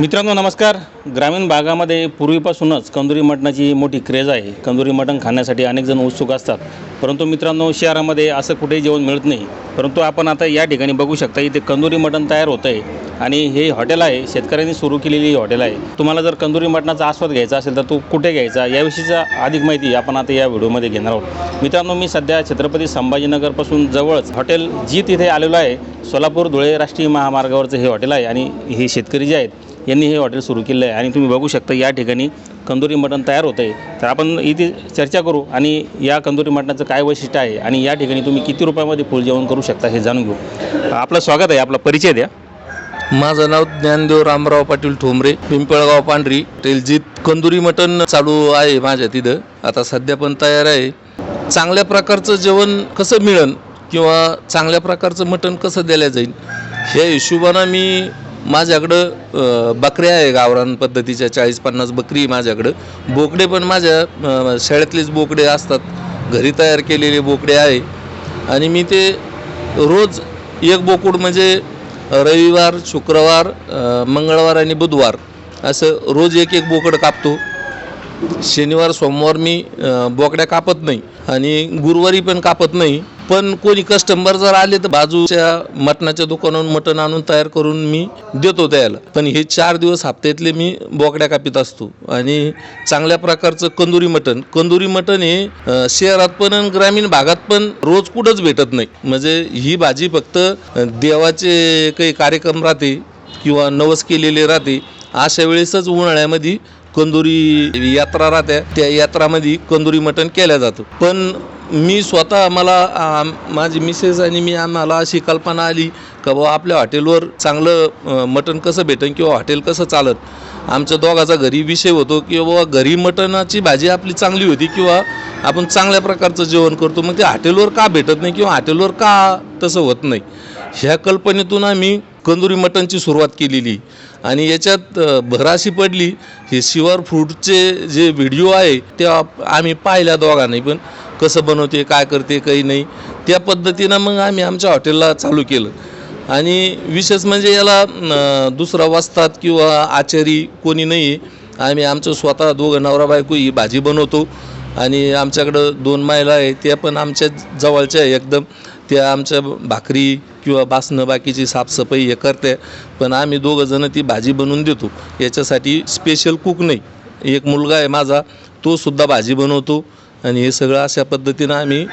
मित्रांनो नमस्कार. ग्रामीण भागामध्ये पूर्वीपासूनच कंदुरी मटणाची मोठी क्रेज आहे. कंदुरी मटण खाण्यासाठी अनेक जण उत्सुक असतात. परंतु मित्रांनो शहरामध्ये असं कुठेही जेवण मिळत नाही. परंतु आपण आता या ठिकाणी बघू शकता इथे कंदुरी मटण तयार होतं आहे. आणि हे हॉटेल आहे शेतकऱ्यांनी सुरू केलेली ही हॉटेल आहे. तुम्हाला जर कंदुरी मटणाचा आस्वाद घ्यायचा असेल तर तो कुठे घ्यायचा? याविषयीचा अधिक माहिती आपण आता या व्हिडिओमध्ये घेणार आहोत. मित्रांनो मी सध्या छत्रपती संभाजीनगरपासून जवळच हॉटेल जी तिथे आलेलो आहे. सोलापूर धुळे राष्ट्रीय महामार्गावरचं हे हॉटेल आहे. आणि हे शेतकरी जे आहेत यांनी हे हॉटेल सुरू केलं आहे आणि तुम्ही बघू शकता या ठिकाणी कंदुरी मटण तयार होतं आहे तर आपण इथे चर्चा करू आणि या कंदुरी मटणाचं काय वैशिष्ट्य आहे आणि या ठिकाणी तुम्ही किती रुपयामध्ये फुल जेवण करू शकता हे जाणून घेऊ. आपलं स्वागत आहे आपला परिचय द्या. माझं नाव ज्ञानदेव रामराव पाटील ठोंबरे पिंपळगाव पांढरी. तेलजीत कंदुरी मटण चालू आहे माझ्या तिथं. आता सध्या पण तयार आहे. चांगल्या प्रकारचं जेवण कसं मिळन किंवा चांगल्या प्रकारचं मटण कसं दिलं जाईल ह्या हिशोबानं मी माझ्याकडं बकऱ्या आहे गावरान पद्धतीच्या चाळीस पन्नास बकरी आहे माझ्याकडं. बोकडे पण माझ्या शाळेतलेच बोकडे असतात. घरी तयार केलेले बोकडे आहे. आणि मी ते रोज एक बोकूड म्हणजे रविवार शुक्रवार मंगळवार आणि बुधवार असं रोज एक एक बोकड कापतो. शनिवार सोमवार मी बोकड्या कापत नाही. आणि गुरुवारी पण कापत नाही. पण कोणी कस्टमर जर आले तर बाजूच्या मटणाच्या दुकानावरून मटण आणून तयार करून मी देतो त्याला. पण हे चार दिवस हप्त्यातले मी बोकड्या कापीत असतो. आणि चांगल्या प्रकारचं कंदुरी मटण. कंदुरी मटण हे शहरात पण आणि ग्रामीण भागात पण रोज कुठंच भेटत नाही. म्हणजे ही भाजी फक्त देवाचे काही कार्यक्रम राहते किंवा नवस केलेले राहते अशा वेळेसच उन्हाळ्यामध्ये कंदुरी यात्रा राहते त्या यात्रामध्ये कंदुरी मटण केल्या जातं. पण मी स्वतः मला माझी मिसेस आणि मी आम्हाला अशी कल्पना आली का बाबा आपल्या हॉटेलवर चांगलं मटण कसं भेटन किंवा हॉटेल कसं चालत? आमच्या दोघाचा घरी विषय होतो की बाबा घरी मटणाची भाजी आपली चांगली होती किंवा आपण चांगल्या प्रकारचं जेवण करतो मग ते हॉटेलवर का भेटत नाही किंवा हॉटेलवर का तसं होत नाही? ह्या कल्पनेतून आम्ही कंदुरी मटनची सुरुवात केलेली. आणि याच्यात भराशी पडली. हे शिवर फूडचे जे व्हिडिओ आहे ते आम्ही पाहिल्या दोघांनी पण कसं बनवते काय करते काही नाही. त्या पद्धतीनं मग आम्ही आमच्या हॉटेलला चालू केलं. आणि विशेष म्हणजे याला दुसरा वाजतात किंवा आचारी कोणी नाही आम्ही आमचं स्वतः दोघं नवरा बायको ही भाजी बनवतो. आणि आमच्याकडं दोन महिला आहे त्या पण आमच्या जवळच्या आहे एकदम. त्या आमच्या भाकरी किंवा बासनं बाकीची साफसफाई हे करते पण आम्ही दोघंजणं ती भाजी बनवून देतो. याच्यासाठी स्पेशल कुक नाही. एक मुलगा आहे माझा तो सुद्धा भाजी बनवतो. आणि हे सगळं अशा पद्धतीनं आम्ही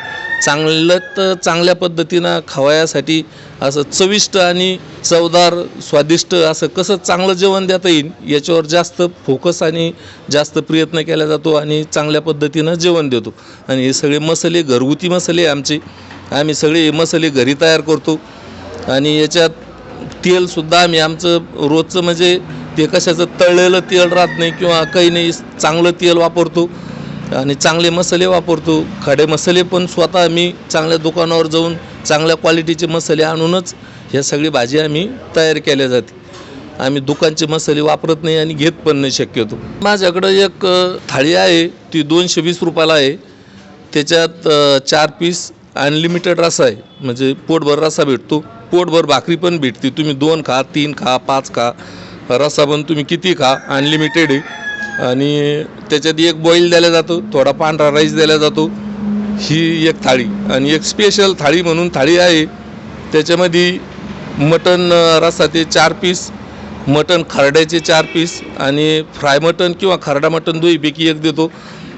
चांगलं तर चांगल्या पद्धतीनं खवायासाठी असं चविष्ट आणि चवदार स्वादिष्ट असं कसं चांगलं जेवण देता येईल याच्यावर जास्त फोकस आणि जास्त प्रयत्न केला जातो आणि चांगल्या पद्धतीनं जेवण देतो. आणि हे सगळे मसाले घरगुती मसाले आमचे. आम्ही सगळे हे मसाले घरी तयार करतो. आणि याच्यात तेलसुद्धा आम्ही आमचं रोजचं म्हणजे ते कशाचं तळलेलं तेल राहत नाही किंवा काही नाही चांगलं तेल वापरतो. आणि चांगले मसाले वापरतो. खडे मसाले पण स्वतः आम्ही चांगल्या दुकानावर जाऊन चांगल्या क्वालिटीचे मसाले आणूनच ह्या सगळी भाजी आम्ही तयार केल्या जाते. आम्ही दुकानचे मसाले वापरत नाही आणि घेत पण नाही शक्यतो. माझ्याकडं एक थाळी आहे. ती दोनशे वीस रुपयाला आहे. त्याच्यात चार पीस अनलिमिटेड रसा आहे. म्हणजे पोटभर रसा भेटतो. पोटभर भाकरी पण भेटते. तुम्ही दोन खा तीन खा पाच खा. रस्सा पण तुम्ही किती खा? अनलिमिटेड आहे. आणि त्याच्यात एक बॉईल द्यायला जातो थोडा पांढरा राईस दिला जातो. ही एक थाळी. आणि एक स्पेशल थाळी म्हणून थाळी आहे. त्याच्यामध्ये मटन रस्सा रसाचे चार पीस मटन खरड्याचे चार पीस आणि फ्राय मटन किंवा खरडा मटन दोहीपैकी एक देतो.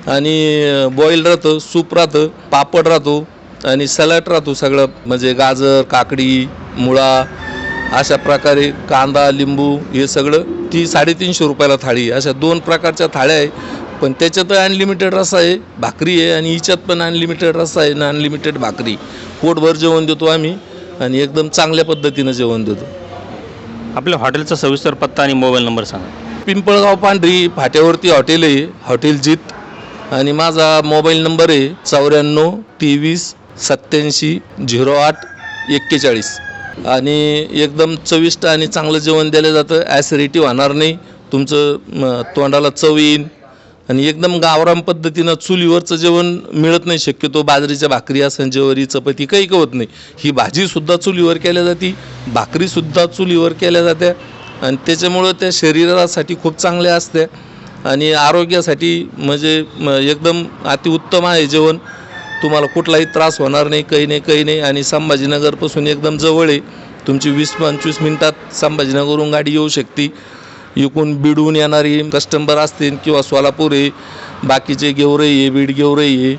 आणि बॉईल राहतं सूप राहतं पापड राहतो. आणि सॅलड राहतो सगळं म्हणजे गाजर काकडी मुळा अशा प्रकारे कांदा लिंबू हे सगळं ती साडेतीनशे रुपयाला थाळी आहे. अशा दोन प्रकारच्या थाळ्या आहे. पण त्याच्यात अनलिमिटेड रस्सा आहे भाकरी आहे आणि हिच्यात पण अनलिमिटेड रस्सा आहे ना अनलिमिटेड भाकरी. पोटभर जेवण देतो आम्ही आणि एकदम चांगल्या पद्धतीनं जेवण देतो. आपल्या हॉटेलचा सविस्तर पत्ता आणि मोबाईल नंबर सांगा. पिंपळगाव पांढरी फाट्यावरती हॉटेल आहे हॉटेल जीत. आणि माझा मोबाईल नंबर आहे चौऱ्याण्णव तेवीस सत्याऐंशी झिरो आठ एक्केचाळीस. आणि एकदम चविष्ट आणि चांगलं जेवण दिलं जातं. ॲसिडिटी होणार नाही. तुमचं तोंडाला चव येईल आणि एकदम गावराम पद्धतीनं चुलीवरचं जेवण मिळत नाही. शक्यतो बाजरीच्या भाकरी असन जेवरी चपाती काही कवत नाही. ही भाजीसुद्धा चुलीवर केल्या जाते. भाकरीसुद्धा चुलीवर केल्या जात्या. आणि त्याच्यामुळं त्या शरीरासाठी खूप चांगल्या असते आणि आरोग्यासाठी म्हणजे एकदम अतिउत्तम आहे जेवण. तुम्हाला कुठलाही त्रास होणार नाही काही नाही काही नाही. आणि संभाजीनगरपासून एकदम जवळ आहे. तुमची वीस पंचवीस मिनटात संभाजीनगरहून गाडी येऊ शकते. इकून बिडून येणारी कस्टंबर असतील किंवा सोलापूर आहे. बाकीचे गेवरई आहे बीड गेवरई आहे.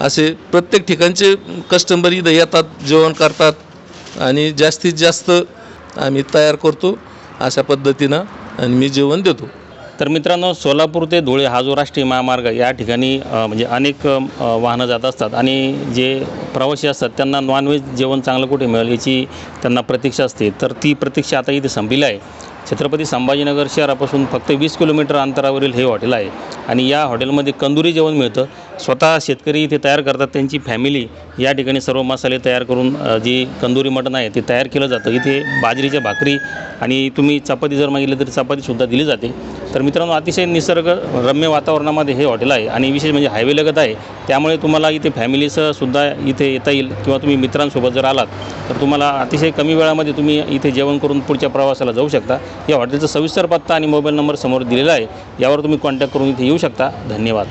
असे प्रत्येक ठिकाणचे कस्टंबर इथं येतात जेवण करतात. आणि जास्तीत जास्त आम्ही तयार करतो अशा पद्धतीनं आणि मी जेवण देतो. तर मित्रांनो सोलापूर ते धुळे हा जो राष्ट्रीय महामार्ग या ठिकाणी म्हणजे अनेक वाहनं जात असतात आणि जे प्रवासी असतात त्यांना नॉनव्हेज जेवण चांगलं कुठे मिळेल याची त्यांना प्रतीक्षा असते. तर ती प्रतीक्षा आता इथे संपलेली आहे. छत्रपती संभाजीनगर शहरापासून फक्त वीस किलोमीटर अंतरावरील हे हॉटेल आहे आणि या हॉटेलमध्ये कंदुरी जेवण मिळतं. स्वतः शेतकरी इथे तयार करतात त्यांची फॅमिली या ठिकाणी सर्व मसाले तयार करून जी कंदुरी मटण आहे ते तयार केलं जातं. इथे बाजरीच्या भाकरी आणि तुम्ही चपाती जर मागितली तरी चपातीसुद्धा दिली जाते. तर मित्रांनो अतिशय निसर्ग रम्य वातावरणामध्ये हे हॉटेल आहे आणि विशेष म्हणजे हायवे लगत आहे. त्यामुळे तुम्हाला इथे फॅमिलीसह सुद्धा इथे येता येईल किंवा तुम्ही मित्रांसोबत जर आलात तर तुम्हाला अतिशय कमी वेळामध्ये तुम्ही इथे जेवण करून पुढच्या प्रवासाला जाऊ शकता. या हॉटेलचा सविस्तर पत्ता आणि मोबाईल नंबर समोर दिलेला आहे. यावर तुम्ही कॉन्टॅक्ट करून इथे येऊ शकता. धन्यवाद.